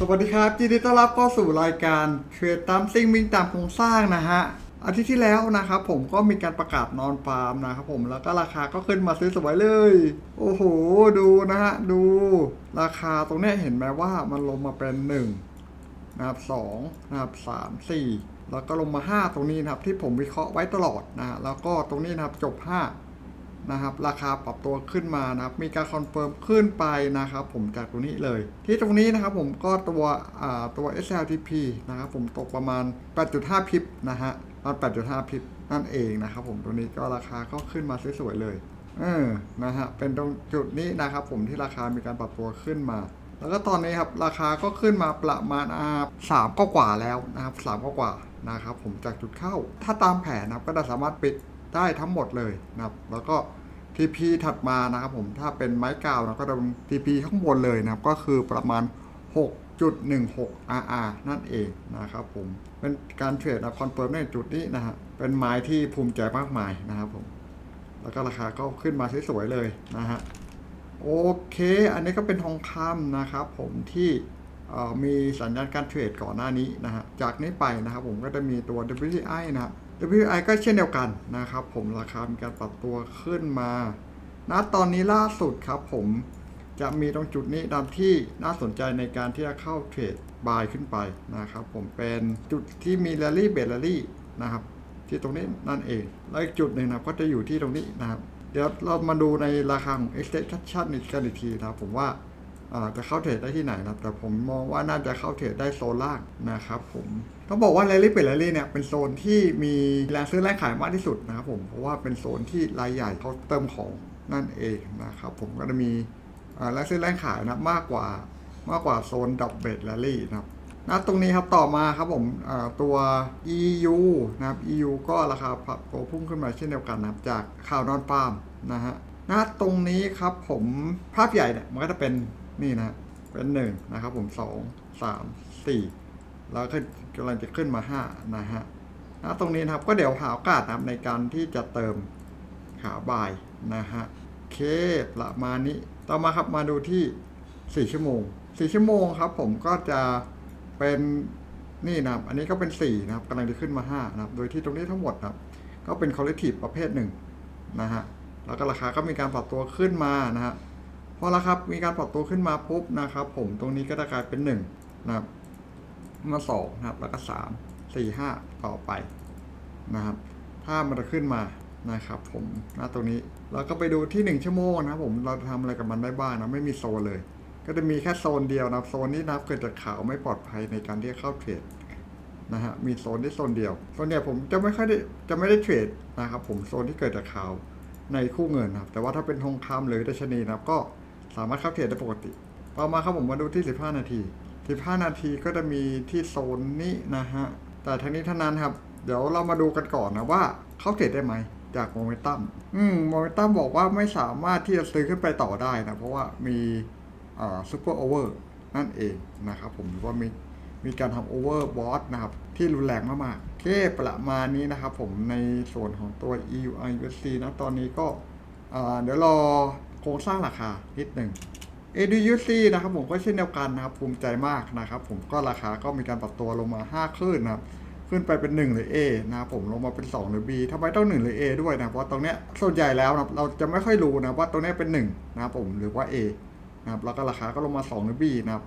สวัสดีครับยินดีต้อนรับเข้าสู่รายการเทรดตามซิ่งวิ่งตามโครงสร้างนะฮะอาทิตย์ที่แล้วนะครับผมก็มีการประกาศนอนฟาร์มนะครับผมแล้วก็ราคาก็ขึ้นมาซื้อสวยเลย โอ้โห ดูนะฮะ ดู ราคาตรงนี้เห็นไหมว่ามันลงมาเป็นหนึ่งนะครับสองนะครับสามสี่แล้วก็ลงมาห้าตรงนี้นะครับที่ผมวิเคราะห์ไว้ตลอดนะฮะแล้วก็ตรงนี้นะครับจบห้า นะครับ ราคาปรับตัวขึ้นมานะครับ มีการคอนเฟิร์มขึ้นไปนะครับ ผมจากตรงนี้เลย ที่ตรงนี้นะครับผมก็ตัวอ่าตัว SLTP นะครับผมตกประมาณ 8.5 พิบนะฮะประมาณ8.5 พิบนั่นเองนะครับผมตรงนี้ก็ราคาก็ขึ้นมาสวยๆเลยเออนะฮะเป็นตรงจุดนี้นะครับผมที่ราคามีการปรับตัวขึ้นมา แล้วก็ตอนนี้ครับราคาก็ขึ้นมาประมาณอาสามก็กว่าแล้วนะครับสามก็กว่านะครับผมจากจุดเข้า ถ้าตามแผนนะครับก็จะสามารถปิดได้ทั้งหมดเลยนะครับ แล้วก็ TP ถัดมานะครับผมถ้าเป็นไม้กาวนะก็จะเป็น TP ข้างบนเลยนะครับ ก็คือประมาณ 6.16 RR นั่นเองนะครับผมเป็นการเทรดนะคอนเฟิร์มในจุดนี้นะฮะเป็นไม้ที่ภูมิใจมากมายนะครับผมแล้วก็ราคาก็ขึ้นมาสวยๆเลยนะฮะโอเค อันนี้ก็เป็นทองคำนะครับผมที่มีสัญญาณการเทรดก่อนหน้านี้นะฮะจากนี้ไปนะครับผมก็จะมีตัว WTI นะครั WTI ก็เช่นเดียวกันนะครับ ผมราคามีการปรับตัวขึ้นมาณตอนนี้ล่าสุดครับผมจะมีตรงจุดนี้ตามที่น่าสนใจในการที่จะเข้าเทรดบายขึ้นไปนะครับ ผมเป็นจุดที่มี rally เบร rally นะครับ ที่ตรงนี้นั่นเอง แล้วอีกจุดหนึ่งนะก็จะอยู่ที่ตรงนี้นะครับ เดี๋ยวเรามาดูในราคาของ extension อีกกันอีกทีนะครับผมว่า จะเข้าเทรดได้ที่ไหนนะครับแต่ผมมองว่าน่าจะเข้าเทรดได้โซนล่างนะครับผมต้องบอกว่า rally เป็น rally เนี่ยเป็นโซนที่มีแรงซื้อแรงขายมากที่สุดนะครับผมเพราะว่าเป็นโซนที่รายใหญ่เขาเติมของนั่นเองนะครับผมก็จะมีแรงซื้อแรงขายนะมากกว่ามากกว่าโซนดับเบิล rally นะครับนะตรงนี้ครับต่อมาครับผมตัว EU นะครับ EU ก็ราคาปรับตัวพุ่งขึ้นมาเช่นเดียวกันนะครับจากข่าวนอนฟาร์มนะฮะนะตรงนี้ครับผมภาพใหญ่เนี่ยมันก็จะเป็น นี่นะ เป็นหนึ่งนะครับผมสองสามสี่แล้วก็กำลังจะขึ้นมาห้านะฮะนะตรงนี้นะครับก็เดี๋ยวหาโอกาสนะครับในการที่จะเติมขาบ่ายนะฮะเคประมาณนี้ ต่อมาครับมาดูที่ 4 ชั่วโมง 4 ชั่วโมงครับ ผมก็จะเป็นนี่นะครับ อันนี้ก็เป็น 4 นะครับกำลังจะขึ้นมา 5 นะครับ โดยที่ตรงนี้ทั้งหมดนะครับ ก็เป็น c o l l e c t i v ประเภทหนึ่งนะฮะ แล้วก็ราคาก็มีการปรับตัวขึ้นมานะฮะ พอราคามีการปรับตัวขึ้นมาปุ๊บนะครับ ผมตรงนี้ก็จะกลายเป็น1นะครับมาสองนะครับแล้วก็สามสี่ห้าต่อไปนะครับ ถ้ามันจะขึ้นมานะครับผมณตรงนี้เราก็ไปดูที่ 1 ชั่วโมงนะครับผมเราจะทำอะไรกับมันได้บ้างนะไม่มีโซนเลย ก็จะมีแค่โซนเดียวนะโซนนี้นับเกิดจากข่าวไม่ปลอดภัยในการที่เข้าเทรดนะฮะมีโซนที่โซนเดียวโซนเนี่ยผมจะไม่ค่อยได้จะไม่ได้เทรดนะครับผมโซนที่เกิดจากข่าวในคู่เงินนะครับแต่ว่าถ้าเป็นทองคำหรือดัชนีนะครับก็ สามารถเข้าเทรดได้ปกติต่อมาครับผมมาดูที่ 15 นาที 15 นาทีก็จะมีที่โซนนี้นะฮะ แต่ทั้งนี้ทั้งนั้นครับ เดี๋ยวเรามาดูกันก่อนนะว่าเข้าเทรดได้ไหมจากโมเมนตัม อืม โมเมนตัมบอกว่าไม่สามารถที่จะซื้อขึ้นไปต่อได้นะ เพราะว่ามีอ่าซูเปอร์โอเวอร์นั่นเองนะครับผมหรือว่ามีมีการทำโอเวอร์บอสนะครับ ที่รุนแรงมากๆเคประมาณนี้นะครับผมในส่วนของตัว EUI USD นะตอนนี้ก็อ่าเดี๋ยวรอ รงสร้างราคานิดหนึ่ง ADUC นะครับผมก็เช่นเดียวกันนะครับ ภูมิใจมากนะครับ ผมก็ราคาก็มีการปรับตัวลงมา 5 ขึ้นนะครับ ขึ้นไปเป็น 1 หรือ A นะครับผมลงมาเป็น 2 หรือ B ทำไมต้อง 1 หรือ A ด้วยนะเพราะตรงเนี้ยส่วนใหญ่แล้วนะเราจะไม่ค่อยรู้นะว่าตรงเนี้ยเป็น 1 นะครับผมหรือว่า A นะครับแล้วก็ราคาก็ลงมา 2 หรือ B นะครับ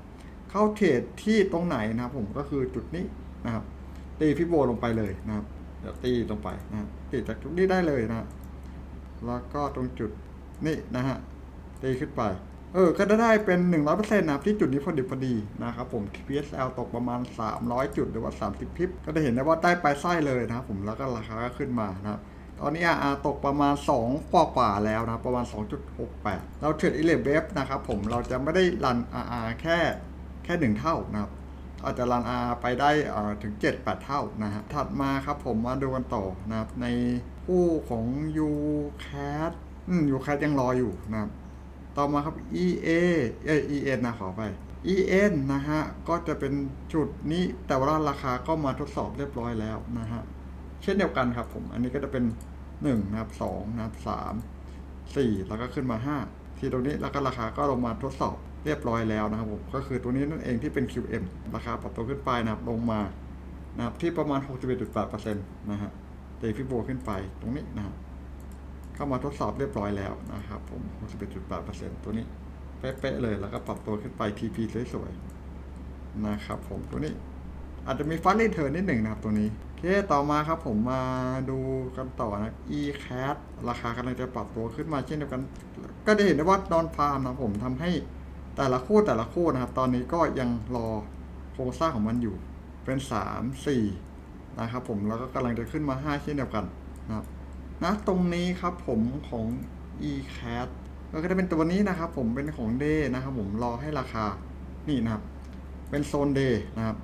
เข้าเทรดที่ตรงไหนนะครับผมก็คือจุดนี้นะครับ ตีฟิโบลงไปเลยนะครับเดี๋ยวตีลงไปนะครับตีจากจุดนี้ได้เลยนะแล้วก็ตรงจุดนี่นะฮะ ตีขึ้นไป เออ ก็จะได้เป็น 100%นะครับที่จุดนี้พอดีพอดีนะครับผม PSL ตกประมาณ 300 จุดหรือว่า 30 พิบก็จะเห็นได้ว่าได้ไปลายไส้เลยนะครับผมแล้วก็ราคาก็ขึ้นมานะครับตอนนี้ RR ตกประมาณ 2 กว่ากว่าแล้วนะประมาณ 2.68 เราเทรดอิเลฟเวฟนะครับผมเราจะไม่ได้รัน RR แค่แค่ 1 เท่านะครับอาจจะรัน R ไปได้อ่อถึง 7-8 เท่านะฮะถัดมาครับผมมาดูกันต่อนะครับในคู่ของ UCAT อืม UCAT ยังรออยู่นะครับ ต่อมาครับ EA เอ้ EN นะขอไป EN นะฮะ ก็จะเป็นจุดนี้แต่ว่าราคาก็มาทดสอบเรียบร้อยแล้วนะฮะ เช่นเดียวกันครับผม อันนี้ก็จะเป็น 1 นะครับ2นะครับ3 4 แล้วก็ขึ้นมา 5 ที่ตรงนี้แล้วก็ราคาก็ลงมาทดสอบเรียบร้อยแล้วนะครับผม ก็คือตัวนี้นั่นเองที่เป็น QM ราคาปรับตัวขึ้นไปนะครับลงมานะครับที่ประมาณ 61.8%นะฮะเตฟิโบขึ้นไปตรงนี้นะครับ เข้ามาทดสอบเรียบร้อยแล้วนะครับ ผม61.8%ตัวนี้เป๊ะๆเลยแล้วก็ปรับตัวขึ้นไป TP สวยๆนะครับ ผมตัวนี้ อาจจะมีฟันรีเทิร์นนิดหนึ่งนะครับตัวนี้โอเคต่อมาครับผมมาดูกันต่อนะ eCat ราคากำลังจะปรับตัวขึ้นมาเช่นเดียวกัน ก็จะเห็นได้ว่านอนพาร์มนะผมทำให้แต่ละคู่แต่ละคู่นะครับ ตอนนี้ก็ยังรอโครงสร้างของมันอยู่เป็น 3 4 นะครับผมแล้วก็กำลังจะขึ้นมา 5 เช่นเดียวกันนะครับ นะตรงนี้ครับผมของ eCat ก็จะเป็นตัวนี้นะครับ ผมเป็นของ Day นะครับผมรอให้ราคานี่นะครับ เป็นโซน Day นะครับ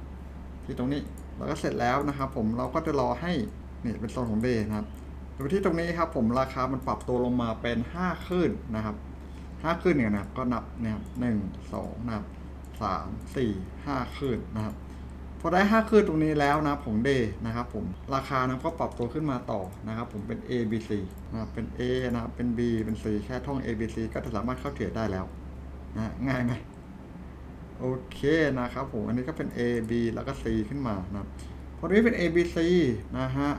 ที่ตรงนี้แล้วก็เสร็จแล้วนะครับผมเราก็จะรอให้นี่เป็นโซนของเดย์นะครับดูที่ตรงนี้ครับผมราคามันปรับตัวลงมาเป็น5คลื่นนะครับ5คลื่นเนี่ยนะครับก็นับนะครับหนึ่งสองนะครับสามสี่ห้าคลื่นนะครับ พอได้ 5 คืนตรงนี้แล้วนะของเดนะครับผมราคานะก็ปรับตัวขึ้นมาต่อนะครับผมเป็น A B C นะเป็น A นะครับเป็น B เป็น C แค่ท่อง A B C ก็จะสามารถเข้าเทรดได้แล้วนะง่ายไหมโอเคนะครับผมอันนี้ก็เป็น A B แล้วก็ C ขึ้นมานะครับพอนี้เป็น A B C นะฮะ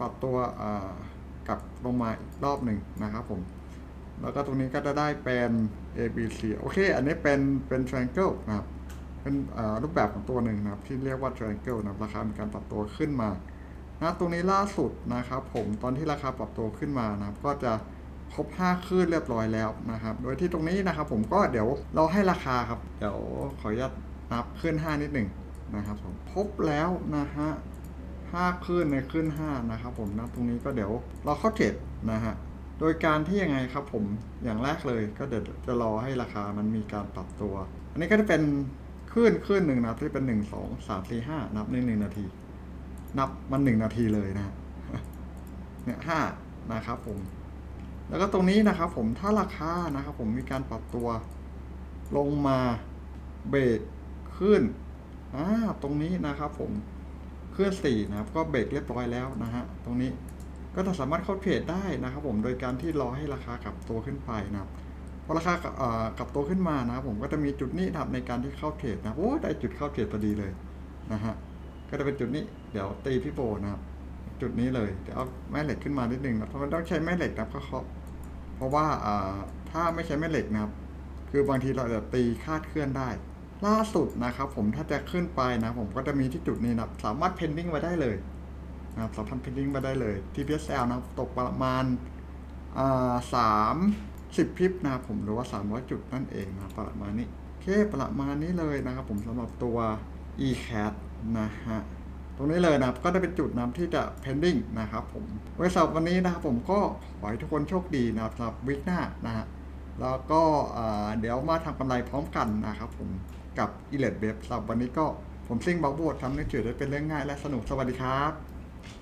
ปรับตัวอ่ากลับลงมาอีกรอบหนึ่งนะครับผมแล้วก็ตรงนี้ก็จะได้เป็น A B C โอเค อันนี้เป็นเป็น triangle นะครับ เป็นรูปแบบของตัวหนึ่งนะครับ ที่เรียกว่า triangle นะครับราคามีการปรับตัวขึ้นมานะตรงนี้ล่าสุดนะครับ ผมตอนที่ราคาปรับตัวขึ้นมานะครับ ก็จะครบ5คลื่นเรียบร้อยแล้วนะครับ โดยที่ตรงนี้นะครับ ผมก็เดี๋ยวเราให้ราคาครับ เดี๋ยวขออนุญาตนับขึ้น5นิดหนึ่งนะครับผมครบแล้วนะฮะ5คลื่นในคลื่น5นะครับ ผมนะตรงนี้ก็เดี๋ยวเราเข้าเทรดนะฮะโดยการที่ยังไงครับผมอย่างแรกเลยก็เดี๋ยวจะรอให้ราคามันมีการปรับตัว อันนี้ก็จะเป็น คลื่นคลื่นหนึ่งนะครับที่เป็นหนึ่งสองสามสี่ห้านับในหนึ่งนาที นับมันหนึ่งนาทีเลยนะเนี่ยห้านะครับผม แล้วก็ตรงนี้นะครับผมถ้าราคานะครับผมมีการปรับตัว ลงมาเบรกขึ้นอ่าตรงนี้นะครับผมเคลื่อนสี่นะครับก็เบรกเรียบร้อยแล้วนะฮะตรงนี้ก็จะสามารถเข้าเทรดได้นะครับผมโดยการที่รอให้ราคากลับตัวขึ้นไปนะครับ พอราคากลับตัวขึ้นมานะครับผมก็จะมีจุดนี้นะครับในการที่เข้าเทรดนะโอ้ได้จุดเข้าเทรดพอดีเลยนะฮะก็จะเป็นจุดนี้เดี๋ยวตีพี่โบนะครับ จุดนี้เลยเดี๋ยวเอาแม่เหล็กขึ้นมานิดนึงนะเพราะมันต้องใช้แม่เหล็กนะครับก็เคาะเพราะว่าถ้าไม่ใช้แม่เหล็กนะครับ คือบางทีเราจะตีคาดเคลื่อนได้ ล่าสุดนะครับผมถ้าจะขึ้นไปนะ ผมก็จะมีที่จุดนี้นะครับสามารถเพนดิ้งไว้ได้เลยนะครับสามารถพิลิงก์มาได้เลย TPSL นะครับตกประมาณสาม สิบพิบนะครับผมหรือว่า 300 จุดนั่นเองนะประมาณนี้โอเคประมาณนี้เลยนะครับผมสำหรับตัว eCat นะฮะตรงนี้เลยนะครับก็จะเป็นจุดนะครับที่จะ pending นะครับผมไว้สำหรับวันนี้นะครับผมก็ขอให้ทุกคนโชคดีนะครับสำหรับวิกหน้านะฮะแล้วก็เดี๋ยวมาทำกำไรพร้อมกันนะครับผมกับ e l e t b e สำหรับวันนี้ก็ผมซิ่งบักบดทำให้เฉยได้เป็นเรื่องง่ายและสนุกสวัสดีครับ